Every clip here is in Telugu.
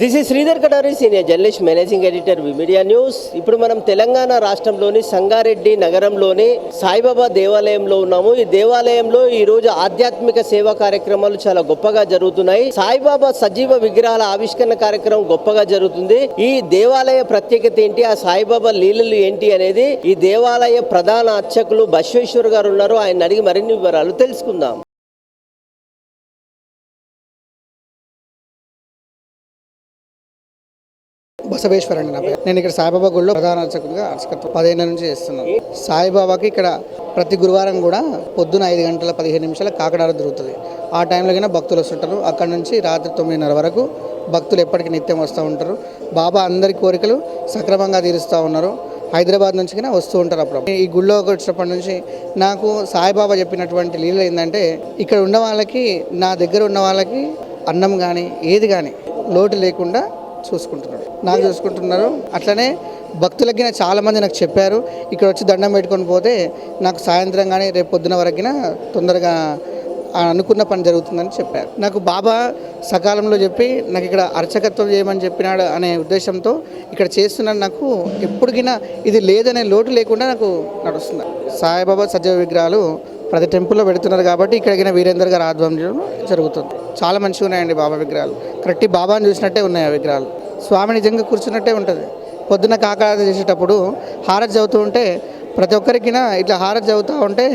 This is Sridhar Katari senior journalist managing editor media news ఇప్పుడు మనం తెలంగాణ రాష్ట్రంలోని సంగారెడ్డి నగరంలోని సాయిబాబా దేవాలయంలో ఉన్నాము. ఈ దేవాలయంలో ఈ రోజు ఆధ్యాత్మిక సేవా కార్యక్రమాలు చాలా గొప్పగా జరుగుతున్నాయి. సాయిబాబా సజీవ విగ్రహాల ఆవిష్కరణ కార్యక్రమం గొప్పగా జరుగుతుంది. ఈ దేవాలయ ప్రత్యేకత ఏంటి? ఆ సాయిబాబా లీలలు ఏంటి అనేది ఈ దేవాలయ ప్రధాన అర్చకులు బశ్వేశ్వర్ గారు ఉన్నారు. ఆయన అడిగి మరిన్ని వివరాలు తెలుసుకుందాం. బసవేశ్వర్ అండి నా పేరు. నేను ఇక్కడ సాయిబాబా గుడిలో ప్రధాన అర్చకుడిగా అర్చకత్వం పదిహేను నుంచి చేస్తున్నాను. సాయిబాబాకి ఇక్కడ ప్రతి గురువారం కూడా పొద్దున ఐదు గంటల పదిహేను నిమిషాల కాకడార దొరుకుతుంది. ఆ టైంలో కన్నా భక్తులు వస్తుంటారు అక్కడ నుంచి రాత్రి తొమ్మిదిన్నర వరకు భక్తులు ఎప్పటికీ నిత్యం వస్తూ ఉంటారు. బాబా అందరి కోరికలు సక్రమంగా తీరుస్తూ ఉన్నారు. హైదరాబాద్ నుంచి కన్నా వస్తూ ఉంటారు అప్పుడు ఈ గుళ్ళోకి వచ్చినప్పటి నుంచి నాకు సాయిబాబా చెప్పినటువంటి లీల ఏంటంటే ఇక్కడ ఉన్న వాళ్ళకి నా దగ్గర ఉన్న వాళ్ళకి అన్నం కానీ ఏది కానీ లోటు లేకుండా చూసుకుంటున్నాడు. నాకు చూసుకుంటున్నారు. అట్లనే భక్తులకి చాలామంది చాలా మంది నాకు చెప్పారు ఇక్కడ వచ్చి దండం పెట్టుకొని పోతే నాకు సాయంత్రం కానీ రేపు పొద్దున వరకు తొందరగా అనుకున్న పని జరుగుతుందని చెప్పారు. నాకు బాబా సకాలంలో చెప్పి నాకు ఇక్కడ అర్చకత్వం చేయమని చెప్పినాడు అనే ఉద్దేశంతో ఇక్కడ చేస్తున్నాను నాకు ఎప్పటికైనా ఇది లేదనే లోటు లేకుండా నాకు నడుస్తుంది. సాయిబాబా సజీవ విగ్రహాలు ప్రతి టెంపుల్లో పెడుతున్నారు కాబట్టి ఇక్కడికి వీరేందర్ గారు ఆధ్వర్యంలో జరుగుతుంది. చాలా మంచిగా ఉన్నాయండి బాబా విగ్రహాలు. కరెక్ట్ బాబాని చూసినట్టే ఉన్నాయి ఆ విగ్రహాలు. స్వామి నిజంగా కూర్చున్నట్టే ఉంటుంది. పొద్దున్న కాకారాధన చేసేటప్పుడు హారతి చదువుతూ ఉంటే ప్రతి ఒక్కరికినా ఇట్లా హారతి చదువుతూ ఉంటే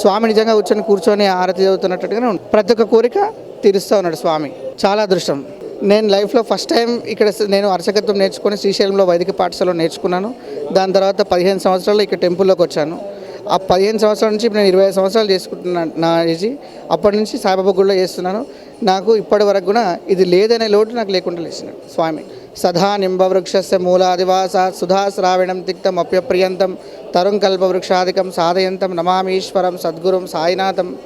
స్వామి నిజంగా కూర్చొని కూర్చొని హారతి చదువుతున్నట్టుగానే ఉంటుంది. ప్రతి ఒక్క కోరిక తీరుస్తూ ఉన్నాడు స్వామి. చాలా అదృష్టం. నేను లైఫ్లో ఫస్ట్ టైం ఇక్కడ నేను అర్చకత్వం నేర్చుకొని శ్రీశైలంలో వైదిక పాఠశాలలో నేర్చుకున్నాను. దాని తర్వాత పదిహేను సంవత్సరాలు ఇక్కడ టెంపుల్లోకి వచ్చాను. ఆ పదిహేను సంవత్సరాల నుంచి నేను ఇరవై ఐదు సంవత్సరాలు చేసుకుంటున్నాను నా ఏజీ. అప్పటి నుంచి సాయిబాబా గుడిలో చేస్తున్నాను. నాకు ఇప్పటి వరకు కూడా ఇది లేదనే లోటు నాకు లేకుండా లేచినాడు స్వామి సదా నింబవృక్షస్య మూలాదివాస సుధా శ్రావణం తిక్తం అప్యప్రియంతం తరుం కల్పవృక్షాధికం సాధయంతం నమామీశ్వరం సద్గురుం సాయినాథం.